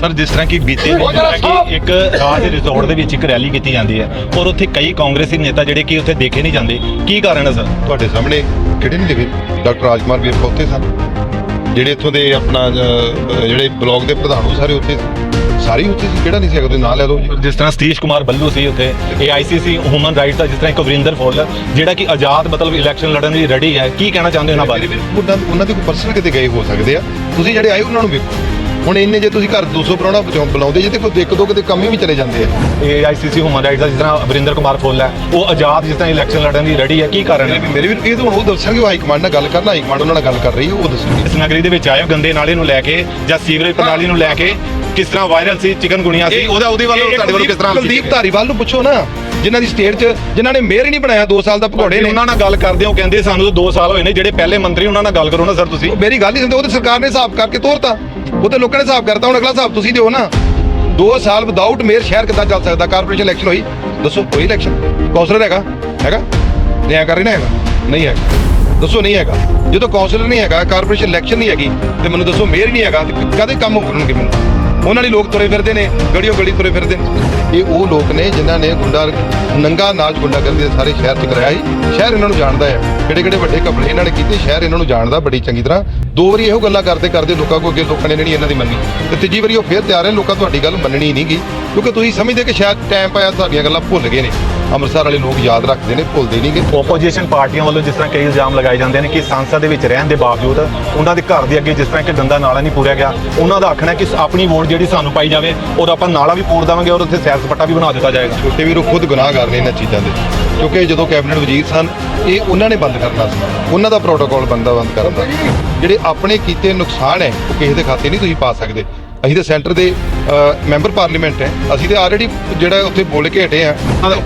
Sir ਜਿਸ ਤਰ੍ਹਾਂ ਕਿ ਬੀਤੇ ਦਿਨ ਤਰ੍ਹਾਂ ਕਿ ਇੱਕ ਰਾਜ ਰਿਜ਼ੋਰਟ ਦੇ ਵਿੱਚ ਇੱਕ ਰੈਲੀ ਕੀਤੀ ਜਾਂਦੀ ਹੈ ਔਰ ਉੱਥੇ ਕਈ ਕਾਂਗਰਸੀ ਨੇਤਾ ਜਿਹੜੇ ਕਿ ਉੱਥੇ ਦੇਖੇ ਨਹੀਂ ਜਾਂਦੇ। ਕੀ ਕਾਰਨ ਹੈ ਸਰ? ਤੁਹਾਡੇ ਸਾਹਮਣੇ ਕਿਹੜੇ ਨਹੀਂ ਦਿਖੇ। ਡਾਕਟਰ ਰਾਜਕੁਮਾਰ ਵੀਰ ਉੱਥੇ ਸਨ। ਜਿਹੜੇ ਇੱਥੋਂ ਦੇ ਆਪਣਾ ਜਿਹੜੇ ਬਲਾਕ ਦੇ ਪ੍ਰਧਾਨ ਉਹ ਸਾਰੇ ਉੱਥੇ ਸੀ। ਸਾਰੇ ਉੱਥੇ ਸੀ ਕਿਹੜਾ ਨਹੀਂ ਸੀ ਤੁਸੀਂ ਨਾਂ ਲੈ ਲਓ ਜੀ। ਜਿਸ ਤਰ੍ਹਾਂ ਸਤੀਸ਼ ਕੁਮਾਰ ਬੱਲੂ ਸੀ ਉੱਥੇ ਏਆਈਸੀਸੀ ਹਿਊਮਨ ਰਾਈਟਸ ਦਾ ਜਿਸ ਤਰ੍ਹਾਂ ਇੱਕ ਵਰਿੰਦਰ ਫੁੱਲ ਜਿਹੜਾ ਕਿ ਆਜ਼ਾਦ ਮਤਲਬ ਇਲੈਕਸ਼ਨ ਲੜਨ ਲਈ ਰੈਡੀ ਹੈ ਕੀ ਕਹਿਣਾ ਚਾਹੁੰਦੇ ਉਹਨਾਂ ਬਾਰੇ? ਉਹਨਾਂ ਉਹਨਾਂ ਦੇ ਕੋਈ ਪਰਸਨਲ ਕਿਤੇ ਗਏ ਹੋ ਸਕਦੇ ਆ? ਤੁਸੀਂ ਜਿਹੜੇ ਆਏ ਉਹਨਾਂ ਨੂੰ ਵੇਖੋ। ਹੁਣ ਇੰਨੇ ਜੇ ਤੁਸੀਂ ਘਰ 200 ਪ੍ਰਾਹੁਣਾ ਬਚਾਉ ਬੁਲਾਉਂਦੇ ਜੇ ਤੇ ਕੋਈ ਇੱਕ ਦੋ ਕਿਤੇ ਕੰਮ ਹੀ ਵੀ ਚਲੇ ਜਾਂਦੇ ਆ। ਏਆਈਸੀਸੀ ਹਿਊਮਨ ਰਾਈਟਸ ਦਾ ਜਿਸ ਤਰ੍ਹਾਂ ਵਰਿੰਦਰ ਕੁਮਾਰ ਫੁੱਲ ਹੈ ਉਹ ਆਜ਼ਾਦ ਜਿਸ ਤਰ੍ਹਾਂ ਇਲੈਕਸ਼ਨ ਲੜਨ ਲਈ ਰੈਡੀ ਹੈ ਕੀ ਕਾਰਨ ਹੈ? ਮੇਰੇ ਵੀ ਇਹ ਤਾਂ ਉਹ ਦੱਸਣਗੇ ਉਹ ਹਾਈ ਕਮਾਂਡ ਨਾਲ ਗੱਲ ਕਰਨਾ ਹਾਈ ਕਮਾਂਡ ਉਹਨਾਂ ਨਾਲ ਗੱਲ ਕਰ ਰਹੀ ਹੈ ਉਹ ਦੱਸਣਗੇ। ਇਸ ਨਗਰੀ ਦੇ ਵਿੱਚ ਆਏ ਗੰਦੇ ਨਾਲੇ ਨੂੰ ਲੈ ਕੇ ਜਾਂ ਸੀਵਰੇਜ ਪ੍ਰਣਾਲੀ ਨੂੰ ਲੈ ਕੇ ਕਿਸ ਤਰ੍ਹਾਂ ਵਾਇਰਲ ਸੀ ਚਿਕਨ ਗੁਣੀਆਂ ਸੀ? ਉਹਦਾ ਉਹਦੇ ਵੱਲੋਂ ਤੁਹਾਡੇ ਵੱਲੋਂ ਕਿਸ ਤਰ੍ਹਾਂ ਕੁਲਦੀਪ ਧਾਰੀਵਾਲ ਨੂੰ ਪੁੱਛੋ ਨਾ ਜਿਨ੍ਹਾਂ ਦੀ ਸਟੇਟ 'ਚ ਜਿਨ੍ਹਾਂ ਨੇ ਮੇਅਰ ਹੀ ਨਹੀਂ ਬਣਾਇਆ 2 ਸਾਲ ਦਾ ਭਗੌੜੇ ਨੇ। ਉਹਨਾਂ ਨਾਲ ਗੱਲ ਕਰਦੇ ਹੋ ਕਹਿੰਦੇ ਸਾਨੂੰ ਤਾਂ 2 ਸਾਲ ਹੋਏ ਨੇ ਜਿਹੜੇ ਪਹਿਲੇ ਮੰਤਰੀ ਉਹਨਾਂ ਨਾਲ ਗੱਲ ਕਰੋ ਨਾ ਸਰ ਤੁਸੀਂ। ਮੇਰੀ ਗੱਲ ਹੀ ਸੁਣਦੇ ਉਹ ਤੇ ਸਰਕਾਰ ਨੇ ਹਿਸਾਬ ਕਰਕੇ ਤੋਰਤਾ। ਉਹ ਤੇ ਲੋਕਾਂ ਨੇ ਹਿਸਾਬ ਕਰਤਾ ਹੁਣ ਅਗਲਾ ਹਿਸਾਬ ਤੁਸੀਂ ਦਿਓ ਨਾ। 2 ਸਾਲ ਵਿਦਆਊਟ ਮੇਅਰ ਸ਼ਹਿਰ ਕਿੱਦਾਂ ਚੱਲ ਸਕਦਾ? ਕਾਰਪੋਰੇਸ਼ਨ ਇਲੈਕਸ਼ਨ ਹੋਈ। ਦੱਸੋ ਕੋਈ ਇਲੈਕਸ਼ਨ ਕੌਂਸਲਰ ਹੈਗਾ? ਹੈਗਾ? ਨਿਆਂ ਕਰ ਰਹੀ ਨਾ ਹੈਗਾ। ਨਹੀਂ ਹੈਗਾ। ਦੱਸੋ ਨਹੀਂ ਹੈਗਾ। ਜਦੋਂ ਕੌਂਸਲਰ ਨਹੀਂ ਹੈਗਾ ਕਾਰਪੋਰੇਸ਼ਨ ਇਲੈਕਸ਼ਨ ਨਹੀਂ ਹੈਗੀ ਤੇ ਮੈਨੂੰ ਦੱਸੋ ਮੇਅਰ ਨਹੀਂ ਹੈਗਾ ਤੇ ਕਾਹਦੇ ਕੰਮ ਕਰਨਗੇ ਮੈਨੂੰ? ਉਹਨਾਂ ਲਈ ਲੋਕ ਤੁਰੇ ਫਿਰਦੇ ਨੇ, ਗੜੀਓ ਗੜੀ ਤੁਰੇ ਫਿਰਦੇ ਨੇ। ਇਹ ਉਹ ਲੋਕ ਨੇ ਜਿਨ੍ਹਾਂ ਨੇ ਗੁੰਡਾ ਨੰਗਾ ਨਾਚ ਗੁੰਡਾ ਕਰਦੇ ਸਾਰੇ ਸ਼ਹਿਰ 'ਚ ਕਰਾਇਆ ਸੀ। ਸ਼ਹਿਰ ਇਹਨਾਂ ਨੂੰ ਜਾਣਦਾ ਹੈ। ਕਿਹੜੇ ਕਿਹੜੇ ਵੱਡੇ ਘਪਲੇ ਇਹਨਾਂ ਨੇ ਕੀਤੇ, ਸ਼ਹਿਰ ਇਹਨਾਂ ਨੂੰ ਜਾਣਦਾ ਬੜੀ ਚੰਗੀ ਤਰ੍ਹਾਂ। ਦੋ ਵਾਰੀ ਇਹੋ ਗੱਲਾਂ ਕਰਦੇ ਕਰਦੇ ਲੋਕਾਂ ਕੋ ਅੱਗੇ ਲੋਕਾਂ ਨੇ ਨਹੀਂ ਇਹਨਾਂ ਦੀ ਮੰਨੀ। ਤੇ ਤੀਜੀ ਵਾਰੀ ਉਹ ਫੇਰ ਤਿਆਰ ਹੈ, ਲੋਕਾਂ ਤੁਹਾਡੀ ਗੱਲ ਮੰਨਣੀ ਨਹੀਂ ਗਈ। ਕਿਉਂਕਿ ਤੁਸੀਂ ਸਮਝਦੇ ਕਿ ਸ਼ਾਇਦ ਟਾਈਮ ਪਾਇਆ, ਤੁਹਾਡੀਆਂ ਗੱਲਾਂ ਭੁੱਲ ਗਏ ਨੇ। ਅੰਮ੍ਰਿਤਸਰ ਵਾਲੇ ਲੋਕ ਯਾਦ ਰੱਖਦੇ ਨੇ ਭੁੱਲਦੇ ਨਹੀਂਗੇ ਆਪੋਜੀਸ਼ਨ ਪਾਰਟੀਆਂ ਵੱਲੋਂ ਜਿਸ ਤਰ੍ਹਾਂ ਕਈ ਇਲਜ਼ਾਮ ਲਗਾਏ ਜਾਂਦੇ ਨੇ ਕਿ ਸੰਸਦ ਦੇ ਵਿੱਚ ਰਹਿਣ ਦੇ ਬਾਵਜੂਦ ਉਹਨਾਂ ਦੇ ਘਰ ਦੇ ਅੱਗੇ ਜਿਸ ਤਰ੍ਹਾਂ ਇੱਕ ਗੰਦਾ ਨਾਲਾ ਨਹੀਂ ਪੂਰਿਆ ਗਿਆ ਉਹਨਾਂ ਦਾ ਆਖਣਾ ਕਿ ਆਪਣੀ ਵੋਟ ਜਿਹੜੀ ਸਾਨੂੰ ਪਾਈ ਜਾਵੇ ਔਰ ਆਪਾਂ ਨਾਲਾ ਵੀ ਪੂਰ ਦੇਵਾਂਗੇ ਔਰ ਉੱਥੇ ਸੈਰ ਸਪਾਟਾ ਵੀ ਬਣਾ ਦਿੱਤਾ ਜਾਏਗਾ। ਛੋਟੇ ਵੀਰੋ ਖੁਦ ਗੁਨਾਹਗਾਰ ਨੇ ਇਹਨਾਂ ਚੀਜ਼ਾਂ ਦੇ ਕਿਉਂਕਿ ਜਦੋਂ ਕੈਬਨਿਟ ਵਜ਼ੀਰ ਸਨ ਇਹ ਉਹਨਾਂ ਨੇ ਬੰਦ ਕਰਨਾ ਸੀ। ਉਹਨਾਂ ਦਾ ਪ੍ਰੋਟੋਕਾਲ ਬੰਦਾ ਬੰਦ ਕਰਨ ਦਾ। ਜਿਹੜੇ ਆਪਣੇ ਕੀਤੇ ਨੁਕਸਾਨ ਹੈ ਉਹ ਕਿਸੇ ਦੇ ਖਾਤੇ ਨਹੀਂ ਤੁਸੀਂ ਪਾ ਸਕਦੇ। ਅਸੀਂ ਤਾਂ ਸੈਂਟਰ ਦੇ ਮੈਂਬਰ ਪਾਰਲੀਮੈਂਟ ਹੈ। ਅਸੀਂ ਤਾਂ ਆਲਰੇਡੀ ਜਿਹੜਾ ਉੱਥੇ ਬੋਲ ਕੇ ਹਟੇ ਆ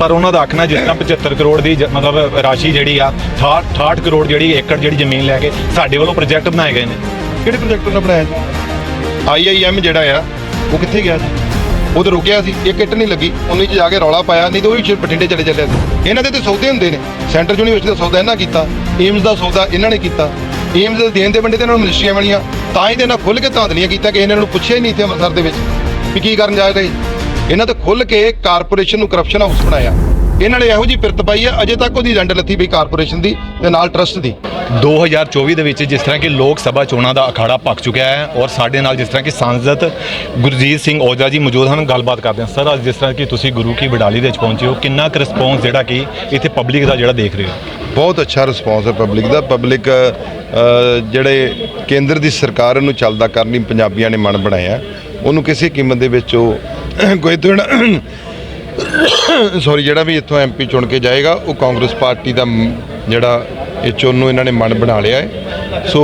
ਪਰ ਉਹਨਾਂ ਦਾ ਆਖਣਾ ਜਿਸ ਤਰ੍ਹਾਂ 75 ਕਰੋੜ ਦੀ ਜ- ਮਤਲਬ ਰਾਸ਼ੀ ਜਿਹੜੀ ਆ 68 68 ਕਰੋੜ ਜਿਹੜੀ ਏਕੜ ਜਿਹੜੀ ਜ਼ਮੀਨ ਲੈ ਕੇ ਸਾਡੇ ਵੱਲੋਂ ਪ੍ਰੋਜੈਕਟ ਬਣਾਏ ਗਏ ਨੇ। ਕਿਹੜੇ ਪ੍ਰੋਜੈਕਟ ਉਹਨਾਂ ਬਣਾਇਆ ਜੀ? ਆਈਆਈਐਮ ਜਿਹੜਾ ਆ ਉਹ ਕਿੱਥੇ ਗਿਆ ਸੀ? ਉਹ ਤਾਂ ਰੁਕਿਆ ਸੀ ਇੱਕ ਇੱਟ ਨਹੀਂ ਲੱਗੀ। ਉਹਨੇ ਚ ਜਾ ਕੇ ਰੌਲਾ ਪਾਇਆ ਨਹੀਂ ਤਾਂ ਉਹ ਵੀ ਸ਼ਾਇਦ ਬਠਿੰਡੇ ਚਲੇ ਚੱਲਿਆ ਸੀ। ਇਹਨਾਂ ਦੇ ਤੇ ਸੌਦੇ ਹੁੰਦੇ ਨੇ। ਸੈਂਟਰ ਯੂਨੀਵਰਸਿਟੀ ਦਾ ਸੌਦਾ ਇਹਨਾਂ ਕੀਤਾ ਏਮਸ ਦਾ ਸੌਦਾ ਇਹਨਾਂ ਨੇ ਕੀਤਾ। ਏਮਜ਼ ਦੇਣ ਦੇ ਵੰਡੇ ਤੇ ਇਹਨਾਂ ਨੂੰ ਮਿਨਿਸਟਰੀਆਂ ਮਿਲੀਆਂ, ਤਾਂ ਹੀ ਤੇ ਇਹਨਾਂ ਖੁੱਲ ਕੇ ਧਾਂਦਲੀਆਂ ਕੀਤਾ ਕਿ ਇਹਨਾਂ ਨੂੰ ਪੁੱਛਿਆ ਹੀ ਨਹੀਂ ਇੱਥੇ ਅੰਮ੍ਰਿਤਸਰ ਦੇ ਵਿੱਚ ਵੀ ਕੀ ਕਰਨ ਜਾ। ਰਹੇ ਇਹਨਾਂ ਤੇ ਖੁੱਲ ਕੇ ਕਾਰਪੋਰੇਸ਼ਨ ਨੂੰ ਕਰਪਸ਼ਨ ਹਾਊਸ ਬਣਾਇਆ। ਇਹਨਾਂ ਨੇ ਇਹੋ ਜੀ ਪਿਰਤ ਪਾਈ ਹੈ ਅਜੇ ਤੱਕ ਉਹਦੀ ਰੰਡ ਲੱਥੀ ਪਈ ਕਾਰਪੋਰੇਸ਼ਨ ਦੀ ਤੇ ਨਾਲ ਟਰਸਟ ਦੀ। 2024 ਦੇ ਵਿੱਚ ਜਿਸ ਤਰ੍ਹਾਂ ਕਿ ਲੋਕ ਸਭਾ ਚੋਣਾਂ ਦਾ ਅਖਾੜਾ ਪੱਕ ਚੁੱਕਿਆ ਹੈ ਔਰ ਸਾਡੇ ਨਾਲ ਜਿਸ ਤਰ੍ਹਾਂ ਕਿ ਸਾਂਸਦ ਗੁਰਜੀਤ ਸਿੰਘ ਔਜਲਾ ਜੀ ਮੌਜੂਦ ਹਨ, ਗੱਲਬਾਤ ਕਰਦੇ ਹਾਂ। ਸਰ, ਅੱਜ ਜਿਸ ਤਰ੍ਹਾਂ ਕਿ ਤੁਸੀਂ ਗੁਰੂ ਕੀ ਬਡਾਲੀ ਦੇ ਵਿੱਚ ਪਹੁੰਚੇ ਹੋ, ਕਿੰਨਾ ਕੁ ਰਿਸਪੌਂਸ ਜਿਹੜਾ ਕਿ ਇੱਥੇ ਪਬਲਿਕ ਦਾ ਜਿਹੜਾ ਦੇਖ ਰਹੇ ਹੋ? ਬਹੁਤ ਅੱਛਾ ਰਿਸਪੌਂਸ ਹੈ ਪਬਲਿਕ ਦਾ। ਪਬਲਿਕ ਜਿਹੜੇ ਕੇਂਦਰ ਦੀ ਸਰਕਾਰ ਨੂੰ ਚੱਲਦਾ ਕਰਨ ਲਈ ਪੰਜਾਬੀਆਂ ਨੇ ਮਨ ਬਣਾਇਆ। ਉਹਨੂੰ ਕਿਸੇ ਕੀਮਤ ਦੇ ਵਿੱਚ ਉਹ ਕੋਈ ਤੋਂ ਸੌਰੀ ਜਿਹੜਾ ਵੀ ਇੱਥੋਂ ਐਮਪੀ ਚੁਣ ਕੇ ਜਾਏਗਾ, ਉਹ ਕਾਂਗਰਸ ਪਾਰਟੀ ਦਾ ਜਿਹੜਾ ਇਹ ਚੁਣ ਨੂੰ ਇਹਨਾਂ ਨੇ ਮਨ ਬਣਾ ਲਿਆ ਹੈ। ਸੋ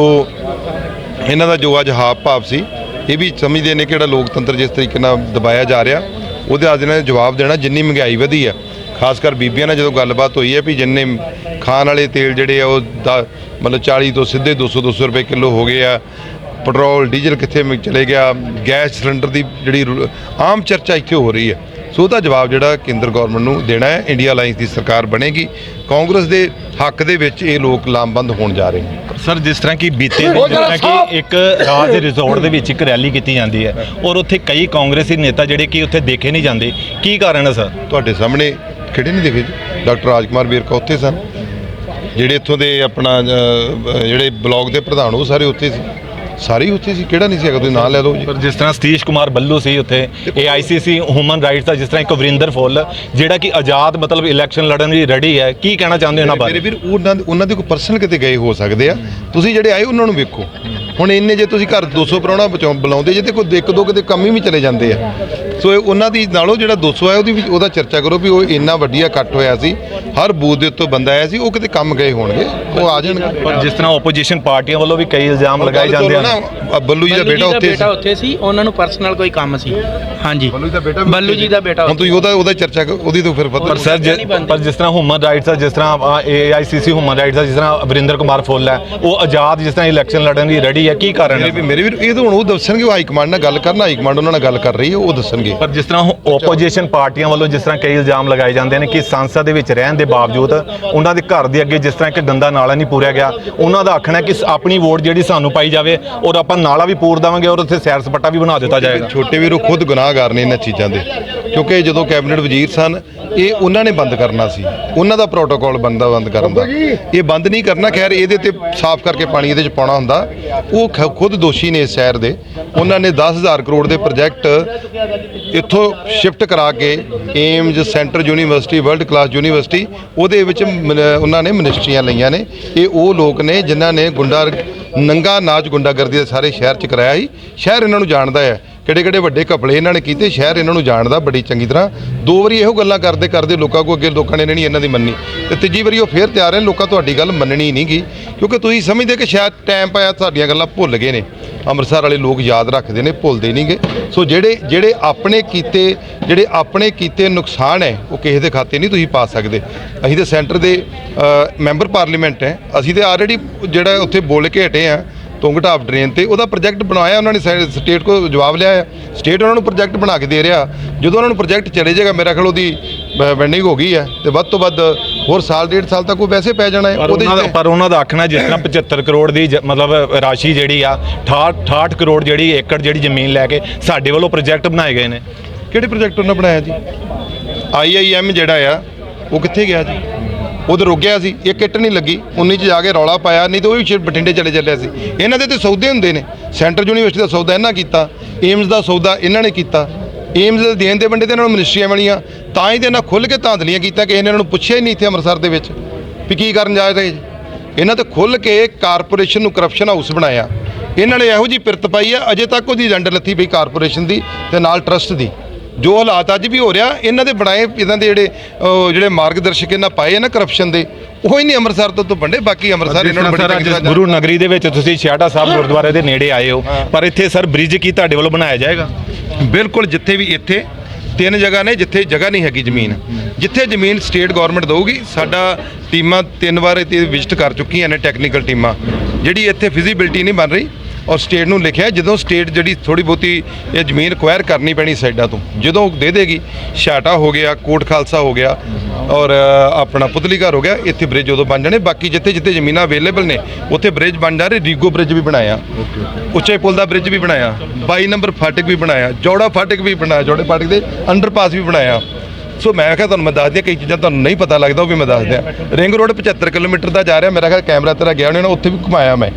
ਇਹਨਾਂ ਦਾ ਜੋ ਅੱਜ ਹਾਵ ਭਾਵ ਸੀ, ਇਹ ਵੀ ਸਮਝਦੇ ਨੇ ਕਿ ਜਿਹੜਾ ਲੋਕਤੰਤਰ ਜਿਸ ਤਰੀਕੇ ਨਾਲ ਦਬਾਇਆ ਜਾ ਰਿਹਾ, ਉਹਦੇ ਅੱਜ ਇਹਨਾਂ ਨੇ ਜਵਾਬ ਦੇਣਾ ਜਿੰਨੀ ਮਹਿੰਗਾਈ ਵਧੀ ਆ ਖਾਸ ਕਰ ਬੀਬੀਆਂ ਨਾਲ ਜਦੋਂ ਗੱਲਬਾਤ ਹੋਈ ਹੈ ਵੀ ਜਿੰਨੇ ਖਾਣ ਵਾਲੇ ਤੇਲ ਜਿਹੜੇ ਆ ਉਹ ਦਾ- ਮਤਲਬ 40 ਤੋਂ ਸਿੱਧੇ 200 200 ਰੁਪਏ ਕਿਲੋ ਹੋ ਗਏ ਆ। ਪੈਟਰੋਲ ਡੀਜ਼ਲ ਕਿੱਥੇ ਮ- ਚਲੇ ਗਿਆ? ਗੈਸ ਸਿਲੰਡਰ ਦੀ ਜਿਹੜੀ ਰੂ- ਆਮ ਚਰਚਾ ਇੱਥੇ ਹੋ ਰਹੀ ਹੈ। ਸੋ ਉਹਦਾ ਜਵਾਬ ਜਿਹੜਾ ਕੇਂਦਰ ਗਵਰਨਮੈਂਟ ਨੂੰ ਦੇਣਾ ਹੈ ਇੰਡੀਆ ਅਲਾਈਅੰਸ ਦੀ ਸਰਕਾਰ ਬਣੇਗੀ। ਕਾਂਗਰਸ ਦੇ ਹੱਕ ਦੇ ਵਿੱਚ ਇਹ ਲੋਕ ਲਾਮਬੰਦ ਹੋਣ ਜਾ ਰਹੇ ਨੇ। ਸਰ ਜਿਸ ਤਰ੍ਹਾਂ ਕਿ ਬੀਤੇ ਦਿਨ ਜਿਸ ਤਰ੍ਹਾਂ ਕਿ ਇੱਕ ਰਾਜ ਰਿਜ਼ੋਰਟ ਦੇ ਵਿੱਚ ਇੱਕ ਰੈਲੀ ਕੀਤੀ ਜਾਂਦੀ ਹੈ ਔਰ ਉੱਥੇ ਕਈ ਕਾਂਗਰਸੀ ਨੇਤਾ ਜਿਹੜੇ ਕਿ ਉੱਥੇ ਦੇਖੇ ਨਹੀਂ ਜਾਂਦੇ। ਕੀ ਕਾਰਨ ਹੈ ਸਰ? ਤੁਹਾਡੇ ਸਾਹਮਣੇ ਕਿਹੜੇ ਨਹੀਂ ਦੇਖੇ ਜੀ। ਡਾਕਟਰ ਰਾਜਕੁਮਾਰ ਵੀਰਕਾ ਉੱਥੇ ਸਨ। ਜਿਹੜੇ ਇੱਥੋਂ ਦੇ ਆਪਣਾ ਜਿਹੜੇ ਬਲਾਕ ਦੇ ਪ੍ਰਧਾਨ, ਉਹ ਸਾਰੇ ਉੱਥੇ ਸੀ। ਸਾਰੇ ਹੀ ਉੱਥੇ ਸੀ? ਕਿਹੜਾ ਨਹੀਂ ਸੀ ਅਗਰ ਤੁਸੀਂ ਨਾਂ ਲੈ ਲਓ ਜੀ। ਪਰ ਜਿਸ ਤਰ੍ਹਾਂ ਸਤੀਸ਼ ਕੁਮਾਰ ਬੱਲੂ ਸੀ ਉੱਥੇ ਏਆਈਸੀਸੀ ਹਿਊਮਨ ਰਾਈਟਸ ਦਾ ਜਿਸ ਤਰ੍ਹਾਂ ਇੱਕ ਵਰਿੰਦਰ ਫੁੱਲ ਜਿਹੜਾ ਕਿ ਆਜ਼ਾਦ ਮਤਲਬ ਇਲੈਕਸ਼ਨ ਲੜਨ ਲਈ ਰੈਡੀ ਹੈ ਕੀ ਕਹਿਣਾ ਚਾਹੁੰਦੇ ਹੋ ਉਹਨਾਂ ਮੇਰੇ ਬਾਰੇ? ਵੀਰ ਉਹਨਾਂ ਦੇ ਉਹਨਾਂ ਦੇ ਕੋਈ ਪਰਸਨਲ ਕਿਤੇ ਗਏ ਹੋ ਸਕਦੇ ਆ? ਤੁਸੀਂ ਜਿਹੜੇ ਆਏ ਉਹਨਾਂ ਨੂੰ ਵੇਖੋ। ਹੁਣ ਇੰਨੇ ਜੇ ਤੁਸੀਂ ਘਰ 200 ਪ੍ਰਾਹੁਣਾ ਬਚਾਉ ਬੁਲਾਉਂਦੇ ਜੇ ਤੇ ਕੋਈ ਇੱਕ ਦੋ ਕਿਤੇ ਕੰਮ ਹੀ ਵੀ ਚਲੇ ਜਾਂਦੇ ਆ। ਸੋ ਇਹ ਉਹਨਾਂ ਦੀ ਨਾਲੋਂ ਜਿਹੜਾ 200 ਹੈ ਉਹਦੀ ਵੀ ਉਹਦਾ ਚਰਚਾ ਕਰੋ ਵੀ ਉਹ ਇੰਨਾ ਵੱਡੀਆ ਇਕੱਠ ਹੋਇਆ ਸੀ। ਹਰ ਬੂਥ ਦੇ ਉੱਤੋਂ ਬੰਦਾ ਆਇਆ ਸੀ ਉਹ ਕਿਤੇ ਕੰਮ ਗਏ ਹੋਣਗੇ ਉਹ ਆ ਜਾਣਗੇ। ਪਰ ਜਿਸ ਤਰ੍ਹਾਂ ਆਪੋਜੀਸ਼ਨ ਪਾਰਟੀਆਂ ਵੱਲੋਂ ਵੀ ਕਈ ਇਲਜ਼ਾਮ ਲਗਾਏ ਜਾਂਦੇ ਹਨ ਨਾ ਬੱਲੂ ਜੀ ਦਾ ਬੇਟਾ ਉੱਥੇ ਸੀ। ਬੇਟਾ ਉੱਥੇ ਸੀ ਉਹਨਾਂ ਨੂੰ ਪਰਸਨਲ ਕੋਈ ਕੰਮ ਸੀ। ਹਾਂਜੀ। ਬੱਲੂ ਜੀ ਦਾ ਬੇਟਾ ਵੀ ਬੱਲੂ ਉੱਥੇ ਜੀ ਦਾ ਬੇਟਾ ਹੁਣ ਤੁਸੀਂ ਉਹਦਾ ਉਹਦਾ ਚਰਚਾ ਕਰੋ, ਉਹਦੀ ਤੋਂ ਫਿਰ ਪਤਾ ਪਰ ਸਰ ਜਿ- ਪਰ ਜਿਸ ਤਰ੍ਹਾਂ ਹਿਊਮਨ ਰਾਈਟਸ ਦਾ ਜਿਸ ਤਰ੍ਹਾਂ ਏਆਈਸੀਸੀ ਹਿਊਮਨ ਰਾਈਟਸ ਦਾ ਜਿਸ ਤਰ੍ਹਾਂ ਵਰਿੰਦਰ ਕੁਮਾਰ ਫੁੱਲ ਹੈ ਉਹ ਆਜ਼ਾਦ ਜਿਸ ਤਰ੍ਹਾਂ ਇਲੈਕਸ਼ਨ ਲੜਨ ਲਈ ਰੈਡੀ ਹੈ ਕੀ ਕਾਰਨ ਮੇਰੇ ਹੈ ਵੀ ਮੇਰੇ ਵੀ ਇਹ ਤਾਂ ਹੁਣ ਉਹ ਦੱਸਣਗੇ ਉਹ ਹਾਈ ਕਮਾਂਡ ਨਾਲ ਗੱਲ ਕਰਨਾ ਹਾਈ ਕਮਾਂਡ ਉਹਨਾਂ ਨਾਲ ਗੱਲ ਕਰ ਰਹੀ ਹੈ ਉਹ ਦੱਸਣਗੇ। ਪਰ ਜਿਸ ਤਰ੍ਹਾਂ ਆਪੋਜੀਸ਼ਨ ਪਾਰਟੀਆਂ ਵੱਲੋਂ ਜਿਸ ਤਰ੍ਹਾਂ ਕਈ ਇਲਜ਼ਾਮ ਲਗਾਏ ਜਾਂਦੇ ਨੇ ਕਿ ਸੰਸਦ ਦੇ ਵਿੱਚ ਰਹਿਣ ਦੇ ਬਾਵਜੂਦ ਉਹਨਾਂ ਦੇ ਘਰ ਦੇ ਅੱਗੇ ਜਿਸ ਤਰ੍ਹਾਂ ਇੱਕ ਗੰਦਾ ਨਾਲਾ ਨਹੀਂ ਪੂਰਿਆ ਗਿਆ ਉਹਨਾਂ ਦਾ ਆਖਣਾ ਹੈ ਕਿ ਆਪਣੀ ਵੋਟ ਜਿਹੜੀ ਸਾਨੂੰ ਪਾਈ ਜਾਵੇ ਔਰ ਆਪਾਂ ਨਾਲਾ ਵੀ ਪੂਰ ਦੇਵਾਂਗੇ ਔਰ ਉੱਥੇ ਸੈਰ ਸਪਾਟਾ ਵੀ ਬਣਾ ਦਿੱਤਾ ਜਾਏਗਾ। ਛੋਟੇ ਵੀਰੋ ਖੁਦ ਗੁਨਾਹਗਾਰ ਨੇ ਇਹਨਾਂ ਚੀਜ਼ਾਂ ਦੇ। ਕਿਉਂਕਿ ਜਦੋਂ ਕੈਬਨਿਟ ਵਜ਼ੀਰ ਸਨ ਇਹ ਉਹਨਾਂ ਨੇ ਬੰਦ ਕਰਨਾ ਸੀ। ਉਹਨਾਂ ਦਾ ਪ੍ਰੋਟੋਕਾਲ ਬੰਦਾ ਬੰਦ ਕਰਨ ਦਾ। ਇਹ ਬੰਦ ਨਹੀਂ ਕਰਨਾ ਖੈਰ ਇਹਦੇ ਤੇ ਸਾਫ਼ ਕਰਕੇ ਪਾਣੀ ਇਹਦੇ ਚ ਪਾਉਣਾ ਹੁੰਦਾ। ਉਹ ਖ- ਖੁਦ ਦੋਸ਼ੀ ਨੇ ਇਸ ਸ਼ਹਿਰ ਦੇ। ਉਹਨਾਂ ਨੇ 10000 ਕਰੋੜ ਦੇ ਪ੍ਰੋਜੈਕਟ ਇੱਥੋਂ ਸ਼ਿਫਟ ਕਰਾ ਕੇ AIIMS centre university world class university ਉਹਦੇ ਵਿੱਚ ਉਹਨਾਂ ਨੇ ਮਿਨਿਸਟਰੀਆਂ ਲਈਆਂ ਨੇ। ਇਹ ਉਹ ਲੋਕ ਨੇ ਜਿਨ੍ਹਾਂ ਨੇ ਗੁੰਡਾ ਨੰਗਾ ਨਾਚ ਗੁੰਡਾਗਰਦੀ ਦੇ ਸਾਰੇ ਸ਼ਹਿਰ ਚ ਕਰਾਇਆ ਸੀ। ਸ਼ਹਿਰ ਇਹਨਾਂ ਨੂੰ ਜਾਣਦਾ ਹੈ। ਕਿਹੜੇ ਕਿਹੜੇ ਵੱਡੇ ਕਪੜੇ ਇਹਨਾਂ ਨੇ ਕੀਤੇ, ਸ਼ਹਿਰ ਇਹਨਾਂ ਨੂੰ ਜਾਣਦਾ ਬੜੀ ਚੰਗੀ ਤਰ੍ਹਾਂ। ਦੋ ਵਾਰੀ ਇਹੋ ਗੱਲਾਂ ਕਰਦੇ ਕਰਦੇ ਲੋਕਾਂ ਕੋ ਅੱਗੇ ਲੋਕਾਂ ਨੇ ਨਹੀਂ ਇਹਨਾਂ ਦੀ ਮੰਨੀ। ਤੇ ਤੀਜੀ ਵਾਰੀ ਉਹ ਫੇਰ ਤਿਆਰ ਨੇ ਲੋਕਾਂ ਤੁਹਾਡੀ ਗੱਲ ਮੰਨਣੀ ਨਹੀਂ ਗੀ। ਕਿਉਂਕਿ ਤੁਸੀਂ ਸਮਝਦੇ ਕਿ ਸ਼ਾਇਦ ਟਾਈਮ ਪਾਇਆ, ਤੁਹਾਡੀਆਂ ਗੱਲਾਂ ਭੁੱਲ ਗਏ ਨੇ। ਅੰਮ੍ਰਿਤਸਰ ਵਾਲੇ ਲੋਕ ਯਾਦ ਰੱਖਦੇ ਨੇ, ਭੁੱਲਦੇ ਨਹੀਂਗੇ ਸੋ ਜਿਹੜੇ ਜਿਹੜੇ ਆਪਣੇ ਕੀਤੇ, ਜਿਹੜੇ ਆਪਣੇ ਕੀਤੇ ਨੁਕਸਾਨ ਹੈ, ਉਹ ਕਿਸੇ ਦੇ ਖਾਤੇ ਨਹੀਂ ਤੁਸੀਂ ਪਾ ਸਕਦੇ। ਅਸੀਂ ਤੇ ਸੈਂਟਰ ਦੇ ਮੈਂਬਰ ਪਾਰਲੀਮੈਂਟ ਹੈ। ਅਸੀਂ ਤੇ ਆਲਰੇਡੀ ਜਿਹੜਾ ਉੱਥੇ ਬੋਲ ਕੇ ਹਟੇ ਆ ਤੁੰਗ ਢਾਬ ਡਰੇਨ ਤੇ ਉਹਦਾ ਪ੍ਰੋਜੈਕਟ ਬਣਾਇਆ ਉਹਨਾਂ ਨੇ ਸਟੇਟ ਕੋ ਜਵਾਬ ਲਿਆ ਹੈ ਸਟੇਟ ਉਹਨਾਂ ਨੂੰ ਪ੍ਰੋਜੈਕਟ ਬਣਾ ਕੇ ਦੇ ਰਿਹਾ। ਜਦੋਂ ਉਹਨਾਂ ਨੂੰ ਪ੍ਰੋਜੈਕਟ ਚਲੇ ਜਾਏਗਾ ਮੇਰਾ ਖਿਆਲ ਉਹਦੀ ਵੈਂਡਿੰਗ ਹੋ ਗਈ ਹੈ ਤੇ ਵੱਧ ਤੋਂ ਵੱਧ ਹੋਰ ਸਾਲ ਡੇਢ ਸਾਲ ਤੱਕ ਉਹ ਵੈਸੇ ਪੈ ਜਾਣਾ ਹੈ ਪਰ ਉਹਨਾਂ ਦਾ ਤੇ- ਪਰ ਉਹਨਾਂ ਦਾ ਆਖਣਾ ਜਿਸ ਤਰ੍ਹਾਂ 75 ਕਰੋੜ ਦੀ ਮਤਲਬ ਰਾਸ਼ੀ ਜਿਹੜੀ ਆ 68 68 ਕਰੋੜ ਜਿਹੜੀ ਏਕੜ ਜਿਹੜੀ ਜ਼ਮੀਨ ਲੈ ਕੇ ਸਾਡੇ ਵੱਲੋਂ ਪ੍ਰੋਜੈਕਟ ਬਣਾਏ ਗਏ ਨੇ। ਕਿਹੜੇ ਪ੍ਰੋਜੈਕਟ ਉਹਨਾਂ ਬਣਾਇਆ ਜੀ? ਆਈਆਈਐਮ ਜਿਹੜਾ ਆ ਉਹ ਕਿੱਥੇ ਗਿਆ ਜੀ? ਉਧਰ ਰੁਕਿਆ ਸੀ, ਇਹ ਕਿੱਟ ਨਹੀਂ ਲੱਗੀ 19 ਚ ਜਾ ਕੇ ਰੌਲਾ ਪਾਇਆ, ਨਹੀਂ ਤਾਂ ਉਹ ਵੀ ਬਠਿੰਡੇ ਚਲੇ ਚੱਲਿਆ ਸੀ। ਇਹਨਾਂ ਦੇ ਤੇ ਸੌਦੇ ਹੁੰਦੇ ਨੇ, ਸੈਂਟਰ ਯੂਨੀਵਰਸਿਟੀ ਦਾ ਸੌਦਾ ਇਹਨਾਂ ਕੀਤਾ, ਏਮਜ਼ ਦਾ ਸੌਦਾ ਇਹਨਾਂ ਨੇ ਕੀਤਾ। ਏਮਜ਼ ਦੇ ਦੇਣ ਦੇ ਵੰਡੇ ਤੇ ਇਹਨਾਂ ਨੂੰ ਮਿਨਿਸਟਰੀਆਂ ਮਿਲੀਆਂ, ਤਾਂ ਹੀ ਤੇ ਇਹਨਾਂ ਖੁੱਲ੍ਹ ਕੇ ਧਾਂਦਲੀਆਂ ਕੀਤਾ ਕਿ ਇਹਨਾਂ ਨੂੰ ਪੁੱਛਿਆ ਹੀ ਨਹੀਂ ਇੱਥੇ ਅੰਮ੍ਰਿਤਸਰ ਦੇ ਵਿੱਚ, ਵੀ ਕੀ ਕਰਨ ਜਾ ਰਹੇ ਜੀ ਇਹਨਾਂ ਤੇ ਖੁੱਲ੍ਹ ਕੇ ਕਾਰਪੋਰੇਸ਼ਨ ਨੂੰ ਕਰਪਸ਼ਨ ਹਾਊਸ ਬਣਾਇਆ। ਇਹਨਾਂ ਨੇ ਇਹੋ ਜੀ ਪਿਰਤ ਪਾਈ ਆ, ਅਜੇ ਤੱਕ ਉਹਦੀ ਏਜੰਟ ਲੱਥੀ ਪਈ ਕਾਰਪੋਰੇਸ਼ਨ ਦੀ ਤੇ ਨਾਲ ਟਰਸਟ ਦੀ। ਜੋ ਹਾਲਾਤ ਅੱਜ ਵੀ ਹੋ ਰਿਹਾ ਇਹਨਾਂ ਦੇ ਬਣਾਏ ਇਹਨਾਂ ਦੇ ਜਿਹੜੇ ਜਿਹੜੇ ਮਾਰਗਦਰਸ਼ਕ ਇਹਨਾਂ ਪਾਏ ਨਾ ਕਰਪਸ਼ਨ ਦੇ ਉਹ ਹੀ ਨਹੀਂ ਅੰਮ੍ਰਿਤਸਰ ਤੋਂ ਤੋਂ ਵੰਡੇ ਬਾਕੀ ਅੰਮ੍ਰਿਤਸਰ ਇਹਨਾਂ ਨੂੰ ਬੜੀ ਗੁਰੂ ਨਗਰੀ ਦੇ ਵਿੱਚ ਤੁਸੀਂ ਛਿਆਟਾ ਸਾਹਿਬ ਗੁਰਦੁਆਰੇ ਦੇ ਨੇੜੇ ਆਏ ਹੋ ਪਰ ਇੱਥੇ ਸਰ ਬ੍ਰਿਜ ਕੀ ਤੁਹਾਡੇ ਵੱਲੋਂ ਬਣਾਇਆ ਜਾਏਗਾ? ਬਿਲਕੁਲ ਜਿੱਥੇ ਵੀ ਇੱਥੇ ਤਿੰਨ ਜਗ੍ਹਾ ਨੇ ਜਿੱਥੇ ਜਗ੍ਹਾ ਨਹੀਂ ਹੈਗੀ ਜ਼ਮੀਨ। ਜਿੱਥੇ ਜ਼ਮੀਨ ਸਟੇਟ ਗਵਰਨਮੈਂਟ ਦਊਗੀ ਸਾਡਾ ਟੀਮਾਂ ਤਿੰਨ ਵਾਰ ਇੱਥੇ ਵਿਜ਼ਿਟ ਕਰ ਚੁੱਕੀਆਂ ਨੇ ਟੈਕਨੀਕਲ ਟੀਮਾਂ ਜਿਹੜੀ ਇੱਥੇ ਫਿਜ਼ੀਬਿਲਟੀ ਨਹੀਂ ਬਣ ਰਹੀ ਔਰ ਸਟੇਟ ਨੂੰ ਲਿਖਿਆ ਜਦੋਂ ਸਟੇਟ ਜਿਹੜੀ ਥੋੜੀ ਬਹੁਤੀ ਇਹ ਜ਼ਮੀਨ ਅਕਵਾਇਰ ਕਰਨੀ ਪੈਣੀ ਸਾਈਡਾਂ ਤੋਂ, ਜਦੋਂ ਦੇ ਦੇਗੀ, ਛਾਟਾ ਹੋ ਗਿਆ, ਕੋਟ ਖਾਲਸਾ ਹੋ ਗਿਆ, ਔਰ ਆਪਣਾ ਪੁਤਲੀ ਘਰ ਹੋ ਗਿਆ, ਇੱਥੇ ਬ੍ਰਿਜ ਉਦੋਂ ਬਣ ਜਾਣੇ, ਬਾਕੀ ਜਿੱਥੇ ਜਿੱਥੇ ਜ਼ਮੀਨਾਂ ਅਵੇਲੇਬਲ ਨੇ, ਉੱਥੇ ਬ੍ਰਿਜ ਬਣ ਜਾ ਰਹੇ, ਰੀਗੋ ਬ੍ਰਿਜ ਵੀ ਬਣਾਇਆ, ਉੱਚੇ ਪੁਲ ਦਾ ਬ੍ਰਿਜ ਵੀ ਬਣਾਇਆ 22 ਨੰਬਰ ਫਾਟਕ ਵੀ ਬਣਾਇਆ, ਜੋੜਾ ਫਾਟਕ ਵੀ ਬਣਾਇਆ ਜੋੜੇ ਫਾਟਕ ਦੇ ਅੰਡਰਪਾਸ ਵੀ ਬਣਾਇਆ। ਸੋ ਮੈਂ ਕਿਹਾ ਤੁਹਾਨੂੰ ਮੈਂ ਦੱਸ ਦਿਆਂ ਕਈ ਚੀਜ਼ਾਂ ਤੁਹਾਨੂੰ ਨਹੀਂ ਪਤਾ ਲੱਗਦਾ, ਉਹ ਵੀ ਮੈਂ ਦੱਸ ਦਿਆਂ ਰਿੰਗ ਰੋਡ 75 ਕਿਲੋਮੀਟਰ ਦਾ ਜਾ ਰਿਹਾ, ਮੇਰਾ ਖਿਆਲ ਕੈਮਰਾ ਤੇਰਾ ਗਿਆ ਹੋਣਾ ਨਾ ਉੱਥੇ ਵੀ ਘੁਮਾਇਆ ਮੈਂ।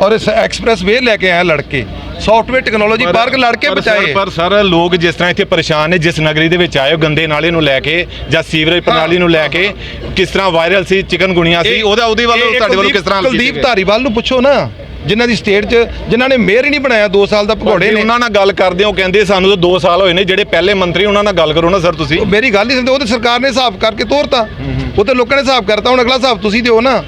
ਔਰ ਇਸ ਐਕਸਪ੍ਰੈਸ ਵੇ ਲੈ ਕੇ ਆਇਆ ਲੜਕੇ। ਸੌਫਟਵੇਅਰ ਟੈਕਨੋਲੋਜੀ ਪਾਰਕ ਲੜ ਕੇ ਪਰ ਸਰ- ਬਚਾਏ। ਪਰ ਸਰ ਲੋਕ ਜਿਸ ਤਰ੍ਹਾਂ ਇੱਥੇ ਪਰੇਸ਼ਾਨ ਨੇ ਜਿਸ ਨਗਰੀ ਦੇ ਵਿੱਚ ਆਏ ਹੋ ਗੰਦੇ ਨਾਲੇ ਨੂੰ ਲੈ ਕੇ ਜਾਂ ਸੀਵਰੇਜ ਪ੍ਰਣਾਲੀ ਨੂੰ ਲੈ ਕੇ ਕਿਸ ਤਰ੍ਹਾਂ ਵਾਇਰਲ ਸੀ ਚਿਕਨਗੁਣੀਆ ਸੀ ਉਹਦਾ ਉਹਦੇ ਵੱਲੋਂ ਤੁਹਾਡੇ ਵੱਲੋਂ ਕਿਸ ਤਰ੍ਹਾਂ ਕੁਲਦੀਪ? ਧਾਰੀਵਾਲ ਨੂੰ ਪੁੱਛੋ ਨਾ। ਜਿਨ੍ਹਾਂ ਦੀ ਸਟੇਟ 'ਚ ਜਿਨ੍ਹਾਂ ਨੇ ਮੇਅਰ ਹੀ ਨਹੀਂ ਬਣਾਇਆ 2 ਸਾਲ ਦਾ ਭਗੌੜੇ ਨੇ। ਉਹਨਾਂ ਨਾਲ ਗੱਲ ਕਰਦੇ ਹੋ ਕਹਿੰਦੇ ਸਾਨੂੰ ਤਾਂ 2 ਸਾਲ ਹੋਏ ਨੇ ਜਿਹੜੇ ਪਹਿਲੇ ਮੰਤਰੀ ਉਹਨਾਂ ਨਾਲ ਗੱਲ ਕਰੋ ਨਾ ਸਰ ਤੁਸੀਂ। ਮੇਰੀ ਗੱਲ ਨਹੀਂ ਸੁਣਦੇ ਉਹ ਤੇ ਸਰਕਾਰ ਨੇ ਹਿਸਾਬ ਕਰਕੇ ਤੋਰਤਾ। ਉਹ ਤੇ ਲੋਕਾਂ ਨੇ ਹਿਸਾਬ ਕਰਤਾ ਹੁਣ ਅਗਲਾ ਹਿਸਾਬ ਤੁਸੀਂ ਦਿਓ ਨਾ।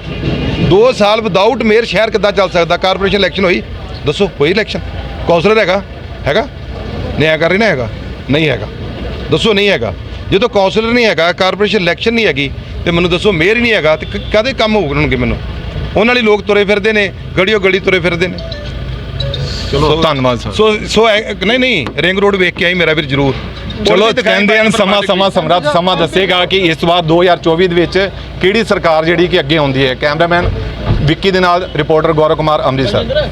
2 ਸਾਲ ਵਿਦਆਊਟ ਮੇਅਰ ਸ਼ਹਿਰ ਕਿੱਦਾਂ ਚੱਲ ਸਕਦਾ? ਕਾਰਪੋਰੇਸ਼ਨ ਇਲੈਕਸ਼ਨ ਹੋਈ। ਦੱਸੋ ਹੋਈ ਇਲੈਕਸ਼ਨ ਕੌਂਸਲਰ ਹੈਗਾ? ਹੈਗਾ? ਨਿਆਂ ਕਰ ਰਹੀ ਨਾ ਹੈਗਾ? ਨਹੀਂ ਹੈਗਾ। ਦੱਸੋ ਨਹੀਂ ਹੈਗਾ। ਜਦੋਂ ਕੌਂਸਲਰ ਨਹੀਂ ਹੈਗਾ ਕਾਰਪੋਰੇਸ਼ਨ ਇਲੈਕਸ਼ਨ ਨਹੀਂ ਹੈਗੀ ਤੇ ਮੈਨੂੰ ਦੱਸੋ ਮੇਅਰ ਹੀ ਨਹੀਂ ਹੈਗਾ ਤੇ ਕ- ਕਾਹਦੇ ਕੰਮ ਹੋਣਗੇ ਮੈਨੂੰ? ਉਹਨਾਂ ਲਈ ਲੋਕ ਤੁਰੇ ਫਿਰਦੇ ਨੇ ਗੜੀਓ ਗੜੀ ਤੁਰੇ ਫਿਰਦੇ ਨੇ। ਚਲੋ ਧੰਨਵਾਦ ਸਰ। ਸੋ ਸੋ ਨਹੀਂ ਨਹੀਂ ਰਿੰਗ ਰੋਡ ਵੇਖ ਕੇ ਆਈ ਮੇਰਾ ਵੀਰ ਜ਼ਰੂਰ। ਚਲੋ ਕਹਿੰਦੇ ਹਨ ਸਮਾਂ ਸਮਾਂ ਸਮਰਾਟ ਸਮਾਂ ਦੱਸੇਗਾ ਕਿ ਇਸ ਵਾਰ 2024 ਦੇ ਵਿੱਚ ਕਿਹੜੀ ਸਰਕਾਰ ਜਿਹੜੀ ਕਿ ਅੱਗੇ ਆਉਂਦੀ ਹੈ। ਕੈਮਰਾਮੈਨ ਵਿੱਕੀ ਦੇ ਨਾਲ ਰਿਪੋਰਟਰ ਗੌਰਵ ਕੁਮਾਰ ਅੰਮ੍ਰਿਤਸਰ।